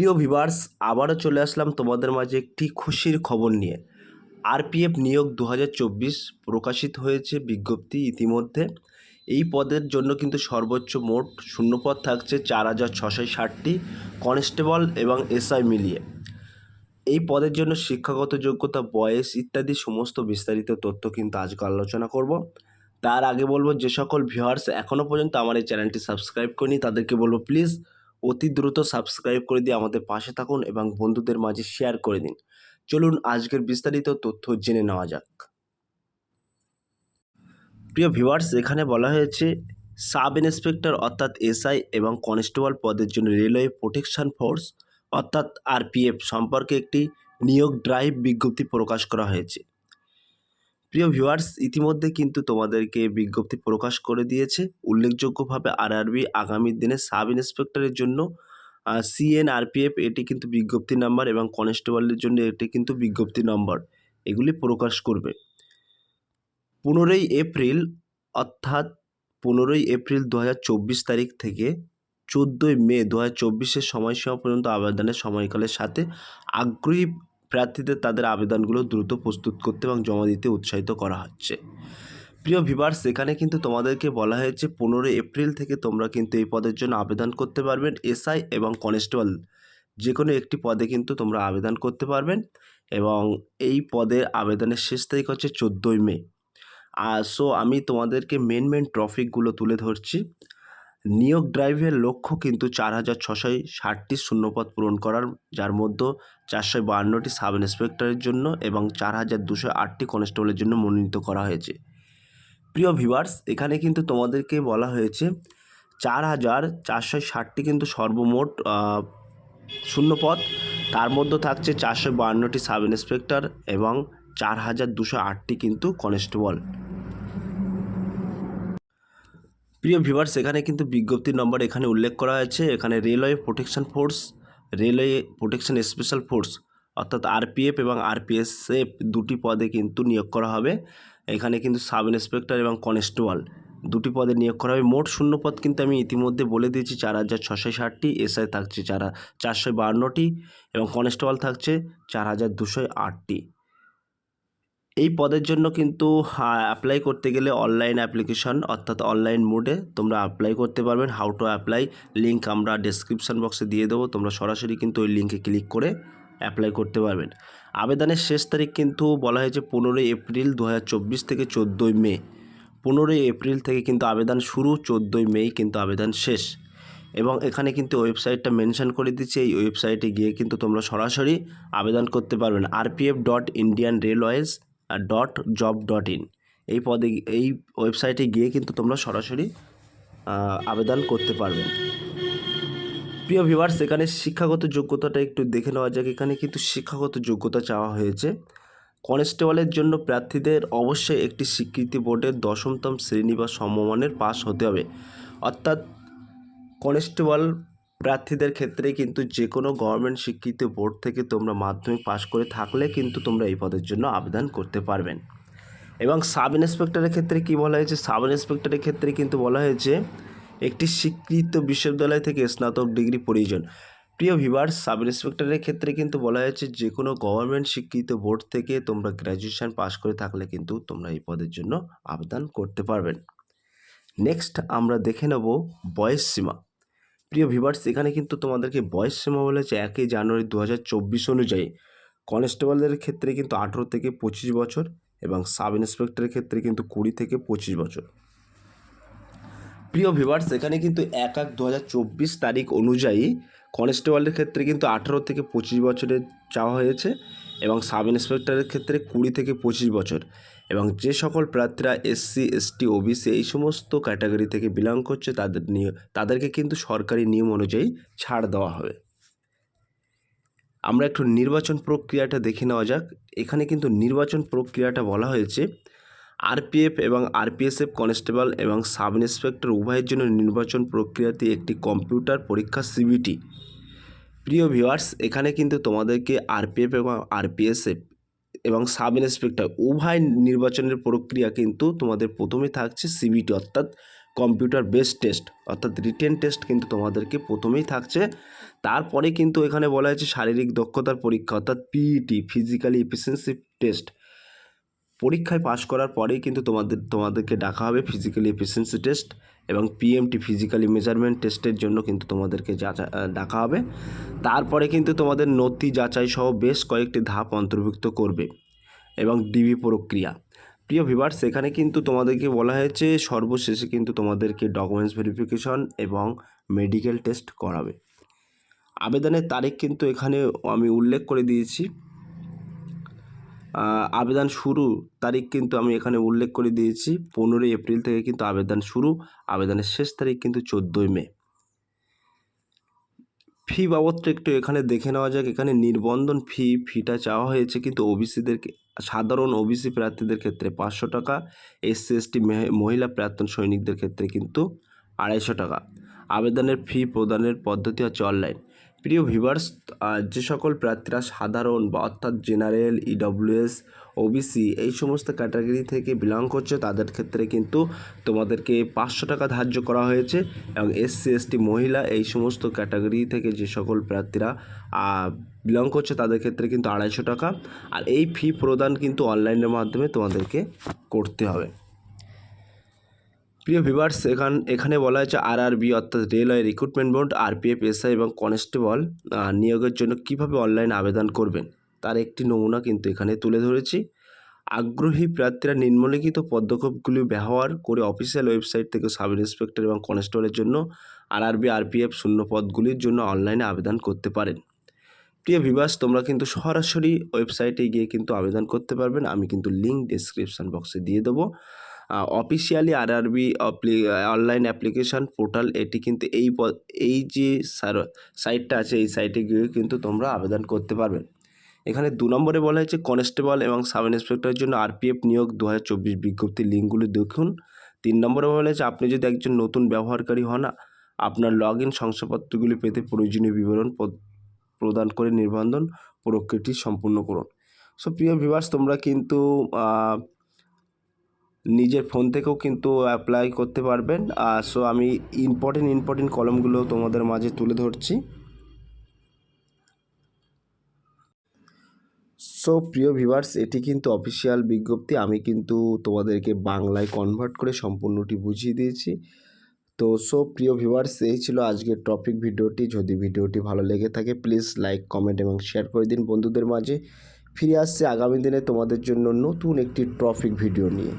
প্রিয় ভিভার্স আবারও চলে আসলাম তোমাদের মাঝে একটি খুশির খবর নিয়ে। আরপিএফ নিয়োগ দু হাজার চব্বিশ প্রকাশিত হয়েছে বিজ্ঞপ্তি ইতিমধ্যে। এই পদের জন্য কিন্তু সর্বোচ্চ মোট শূন্যপদ থাকছে চার হাজার ছশো ষাটটি কনস্টেবল এবং এসআই মিলিয়ে। এই পদের জন্য শিক্ষাগত যোগ্যতা, বয়স ইত্যাদি সমস্ত বিস্তারিত তথ্য কিন্তু আজকে আলোচনা করব। তার আগে বলব, যে সকল ভিউয়ার্স এখনও পর্যন্ত আমার এই চ্যানেলটি সাবস্ক্রাইব করিনি, তাদেরকে বলব, প্লিজ অতি দ্রুত সাবস্ক্রাইব করে দিয়ে আমাদের পাশে থাকুন এবং বন্ধুদের মাঝে শেয়ার করে দিন। চলুন আজকের বিস্তারিত তথ্য জেনে নেওয়া যাক। প্রিয় ভিউয়ার্স এখানে বলা হয়েছে সাব ইন্সপেক্টর অর্থাৎ এসআই এবং কনস্টেবল পদের জন্য রেলওয়ে প্রোটেকশন ফোর্স অর্থাৎ আরপিএফ সম্পর্কে একটি নিয়োগ ড্রাইভ বিজ্ঞপ্তি প্রকাশ করা হয়েছে। প্রিয় ভিউয়ার্স ইতিমধ্যে কিন্তু তোমাদেরকে বিজ্ঞপ্তি প্রকাশ করে দিয়েছে। উল্লেখযোগ্যভাবে আরআরবি আগামী দিনে সাব ইন্সপেক্টরের জন্য সিএনআরপিএফ এটি কিন্তু বিজ্ঞপ্তি নাম্বার এবং কনস্টেবলের জন্য এটি কিন্তু বিজ্ঞপ্তি নম্বর এগুলি প্রকাশ করবে। পনেরোই এপ্রিল, অর্থাৎ পনেরোই এপ্রিল দু হাজার চব্বিশ তারিখ থেকে চোদ্দোই মে দু হাজার চব্বিশের সময়সীমা পর্যন্ত আবেদনের সময়কালের সাথে আগ্রহী প্রার্থীদের তাদের আবেদনগুলো দ্রুত প্রস্তুত করতে এবং জমা দিতে উৎসাহিত করা হচ্ছে। প্রিয় ভিভার্স এখানে কিন্তু তোমাদেরকে বলা হয়েছে পনেরোই এপ্রিল থেকে তোমরা কিন্তু এই পদের জন্য আবেদন করতে পারবেন। এসআই এবং কনস্টেবল যে কোনো একটি পদে কিন্তু তোমরা আবেদন করতে পারবেন এবং এই পদের আবেদনের শেষ তারিখ হচ্ছে চোদ্দোই মে। আর সো আমি তোমাদেরকে মেন মেন ট্রফিকগুলো তুলে ধরছি। নিয়োগ ড্রাইভের লক্ষ্য কিন্তু চার হাজার ছশোয় ষাটটি শূন্যপদ পূরণ করার, যার মধ্যে চারশো বাহান্নটি সাব ইন্সপেক্টরের জন্য এবং চার হাজার দুশো আটটি কনস্টেবলের জন্য মনোনীত করা হয়েছে। প্রিয় ভিভার্স এখানে কিন্তু তোমাদেরকে বলা হয়েছে চার হাজার চারশো ষাটটি কিন্তু সর্বমোট শূন্যপদ। তার মধ্যে থাকছে চারশো বাহান্নটি সাব ইন্সপেক্টর এবং চার হাজার দুশো আটটি কিন্তু কনস্টেবল। প্রিয় ভিভার্স এখানে কিন্তু বিজ্ঞপ্তির নম্বর এখানে উল্লেখ করা হয়েছে। এখানে railway protection force railway protection special force অর্থাৎ আরপিএফ এবং আরপিএসএফ দুটি পদে কিন্তু নিয়োগ করা হবে। এখানে কিন্তু সাব ইন্সপেক্টর এবং কনস্টেবল দুটি পদে নিয়োগ করা হবে। মোট শূন্য পদ কিন্তু আমি ইতিমধ্যে বলে দিয়েছি, চার হাজার ছশো ষাটটি এসআই থাকছে চার চারশো বাহান্নটি এবং কনস্টেবল থাকছে চার হাজার দুশো আটটি। এই পদের জন্য কিন্তু অ্যাপ্লাই করতে গেলে অনলাইন অ্যাপ্লিকেশন অর্থাৎ অনলাইন মোডে তোমরা অ্যাপ্লাই করতে পারবেন হাউ টু অ্যাপ্লাই লিঙ্ক আমরা ডেসক্রিপশন বক্সে দিয়ে দেবো। তোমরা সরাসরি কিন্তু ওই লিঙ্কে ক্লিক করে অ্যাপ্লাই করতে পারবেন আবেদনের শেষ তারিখ কিন্তু বলা হয়েছে পনেরোই এপ্রিল দু হাজার চব্বিশ থেকে চোদ্দোই মে। পনেরোই এপ্রিল থেকে কিন্তু আবেদন শুরু, চোদ্দোই মেই কিন্তু আবেদন শেষ। এবং এখানে কিন্তু ওয়েবসাইটটা মেনশন করে দিচ্ছে। এই ওয়েবসাইটে গিয়ে কিন্তু তোমরা সরাসরি আবেদন করতে পারবেন RPF dot Indian railways dot job dot in এই পদে এই ওয়েবসাইটে গিয়ে কিন্তু তোমরা সরাসরি আবেদন করতে পারবেন প্রিয় ভিউয়ার্স এখানে শিক্ষাগত যোগ্যতাটা একটু দেখে নেওয়া যাক। এখানে কিন্তু শিক্ষাগত যোগ্যতা চাওয়া হয়েছে। কনস্টেবলের জন্য প্রার্থীদের অবশ্যই একটি স্বীকৃতি বোর্ডের দশমতম শ্রেণি বা সমমানের পাস হতে হবে। অর্থাৎ কনস্টেবল প্রার্থীদের ক্ষেত্রে কিন্তু যে কোনো গভর্নমেন্ট স্বীকৃত বোর্ড থেকে তোমরা মাধ্যমিক পাশ করে থাকলে কিন্তু তোমরা এই পদের জন্য আবেদন করতে পারবেন। এবং সাব ইন্সপেক্টরের ক্ষেত্রে কি বলা হয়েছে? সাব ইন্সপেক্টরের ক্ষেত্রে কিন্তু বলা হয়েছে, একটি স্বীকৃত বিশ্ববিদ্যালয় থেকে স্নাতক ডিগ্রি প্রয়োজন। প্রিয় ভিভার্স সাব ইন্সপেক্টরের ক্ষেত্রে কিন্তু বলা হয়েছে যে কোনো গভর্নমেন্ট স্বীকৃত বোর্ড থেকে তোমরা গ্র্যাজুয়েশন পাশ করে থাকলে কিন্তু তোমরা এই পদের জন্য আবেদন করতে পারবেন। নেক্সট আমরা দেখে নেব বয়স সীমা। প্রিয় ভিভার্স এখানে কিন্তু তোমাদেরকে বয়স সীমা বলেছে একই জানুয়ারি দু হাজার চব্বিশ অনুযায়ী। কনস্টেবলদের ক্ষেত্রে কিন্তু আঠেরো থেকে পঁচিশ বছর এবং সাব ইন্সপেক্টরের ক্ষেত্রে কিন্তু কুড়ি থেকে পঁচিশ বছর। প্রিয় ভিভার্স এখানে কিন্তু এক এক দু তারিখ অনুযায়ী কনস্টেবলের ক্ষেত্রে কিন্তু আঠেরো থেকে পঁচিশ বছরের চাওয়া হয়েছে এবং সাব ইন্সপেক্টরের ক্ষেত্রে কুড়ি থেকে পঁচিশ বছর। এবং যে সকল প্রার্থীরা এসসি এসটি ওবিসি এই সমস্ত ক্যাটাগরি থেকে বিলং করছে, তাদের নিয়ে, তাদেরকে কিন্তু সরকারি নিয়ম অনুযায়ী ছাড় দেওয়া হবে। আমরা একটু নির্বাচন প্রক্রিয়াটা দেখে নেওয়া যাক। এখানে কিন্তু নির্বাচন প্রক্রিয়াটা বলা হয়েছে। আরপিএফ এবং আরপিএসএফ কনস্টেবল এবং সাব ইন্সপেক্টর উভয়ের জন্য নির্বাচন প্রক্রিয়াটি একটি কম্পিউটার পরীক্ষা সিবিটি প্রিয় ভিউয়ার্স এখানে কিন্তু তোমাদেরকে আরপিএফ এবং আরপিএসএফ এবং সাব ইন্সপেক্টর, উভয় নির্বাচনের প্রক্রিয়া কিন্তু তোমাদের প্রথমে থাকছে সিবিটি অর্থাৎ কম্পিউটার বেসড টেস্ট অর্থাৎ রিটেন টেস্ট কিন্তু তোমাদেরকে প্রথমেই থাকছে। তারপরে কিন্তু এখানে বলা হয়েছে শারীরিক দক্ষতার পরীক্ষা, অর্থাৎ পিইটি ফিজিক্যালি এফিসিয়েন্সি টেস্ট পরীক্ষায় পাশ করার পরেই কিন্তু তোমাদের, তোমাদেরকে ডাকা হবে ফিজিক্যালি এফিসিয়েন্সি টেস্ট এবং পিএমটি ফিজিক্যালি মেজারমেন্ট টেস্টের জন্য কিন্তু তোমাদেরকে যাচা ডাকা হবে। তারপরে কিন্তু তোমাদের নথি যাচাই সহ বেশ কয়েকটি ধাপ অন্তর্ভুক্ত করবে এবং ডিবি প্রক্রিয়া। প্রিয় ভিভার সেখানে কিন্তু তোমাদেরকে বলা হয়েছে, সর্বশেষে কিন্তু তোমাদেরকে ডকুমেন্টস ভেরিফিকেশন এবং মেডিকেল টেস্ট করাবে। আবেদনের তারিখ কিন্তু এখানে আমি উল্লেখ করে দিয়েছি। আবেদন শুরু তারিখ কিন্তু আমি এখানে উল্লেখ করে দিয়েছি। পনেরোই এপ্রিল থেকে কিন্তু আবেদন শুরু। আবেদনের শেষ তারিখ কিন্তু চোদ্দোই মে। ফি বাবদটা একটু এখানে দেখে নেওয়া যাক। এখানে নির্বন্ধন ফি, ফিটা চাওয়া হয়েছে কিন্তু ওবিসিদেরকে সাধারণ ওবিসি প্রার্থীদের ক্ষেত্রে পাঁচশো টাকা এসসি এসটি মহিলা প্রাক্তন সৈনিকদের ক্ষেত্রে কিন্তু আড়াইশো টাকা। আবেদনের ফি প্রদানের পদ্ধতি হচ্ছে অনলাইন। প্রিয় ভিভার্স যে সকল প্রার্থীরা সাধারণ বা অর্থাৎ জেনারেল ইডব্লিউএস ওবিসি এই সমস্ত ক্যাটাগরি থেকে বিলং করছে, তাদের ক্ষেত্রে কিন্তু তোমাদেরকে পাঁচশো টাকা ধার্য করা হয়েছে এবং এসসি এসটি মহিলা এই সমস্ত ক্যাটাগরি থেকে যে সকল প্রার্থীরা বিলং করছে, তাদের ক্ষেত্রে কিন্তু আড়াইশো টাকা। আর এই ফি প্রদান কিন্তু অনলাইনের মাধ্যমে তোমাদেরকে করতে হবে। প্রিয় ভিভার্স এখান, এখানে বলা হয়েছে আর আরআরবি, অর্থাৎ railway recruitment board, RPF, SI এবং কনস্টেবল নিয়োগের জন্য কীভাবে অনলাইন আবেদন করবেন। তার একটি নমুনা কিন্তু এখানে তুলে ধরেছি। আগ্রহী প্রার্থীরা নিম্নলিখিত পদক্ষেপগুলি ব্যবহার করে অফিসিয়াল ওয়েবসাইট থেকে সাব ইন্সপেক্টর এবং কনস্টেবলের জন্য আরআরবি, আরপিএফ শূন্য পদগুলির জন্য অনলাইনে আবেদন করতে পারেন। প্রিয় ভিভার্স তোমরা কিন্তু সরাসরি ওয়েবসাইটে গিয়ে কিন্তু আবেদন করতে পারবেন। আমি কিন্তু লিঙ্ক ডেসক্রিপশন বক্সে দিয়ে দেবো। Officially RRB online application portal এটি কিন্তু এই এই যে সাইটটা আছে, এই সাইটে গিয়ে কিন্তু তোমরা আবেদন করতে পারবে। এখানে দু নম্বরে বলা হয়েছে কনস্টেবল এবং সাব ইন্সপেক্টরের জন্য আরপিএফ নিয়োগ দু হাজার চব্বিশ বিজ্ঞপ্তির লিঙ্কগুলি দেখুন। তিন নম্বরে বলা হয়েছে, আপনি যদি একজন নতুন ব্যবহারকারী হন, আপনার লগ ইন শংসাপত্রগুলি পেতে প্রয়োজনীয় বিবরণ প্রদান করে নিবন্ধন প্রক্রিয়াটি সম্পূর্ণ করুন। সো প্রিয় ভিভার্স তোমরা কিন্তু নিজের ফোন থেকেও কিন্তু অ্যাপ্লাই করতে পারবেন। সো আমি ইম্পর্টেন্ট ইম্পর্টেন্ট কলমগুলো তোমাদের মাঝে তুলে ধরছি। সো প্রিয় ভিভার্স এটি কিন্তু অফিসিয়াল বিজ্ঞপ্তি। আমি কিন্তু তোমাদেরকে বাংলায় কনভার্ট করে সম্পূর্ণটি বুঝিয়ে দিয়েছি। তো সো প্রিয় ভিভার্স এই ছিল আজকের টপিক ভিডিওটি। যদি ভিডিওটি ভালো লেগে থাকে প্লিজ লাইক কমেন্ট এবং শেয়ার করে দিন বন্ধুদের মাঝে। ফিরে আসছে আগামী দিনে তোমাদের জন্য নতুন একটি টপিক ভিডিও নিয়ে।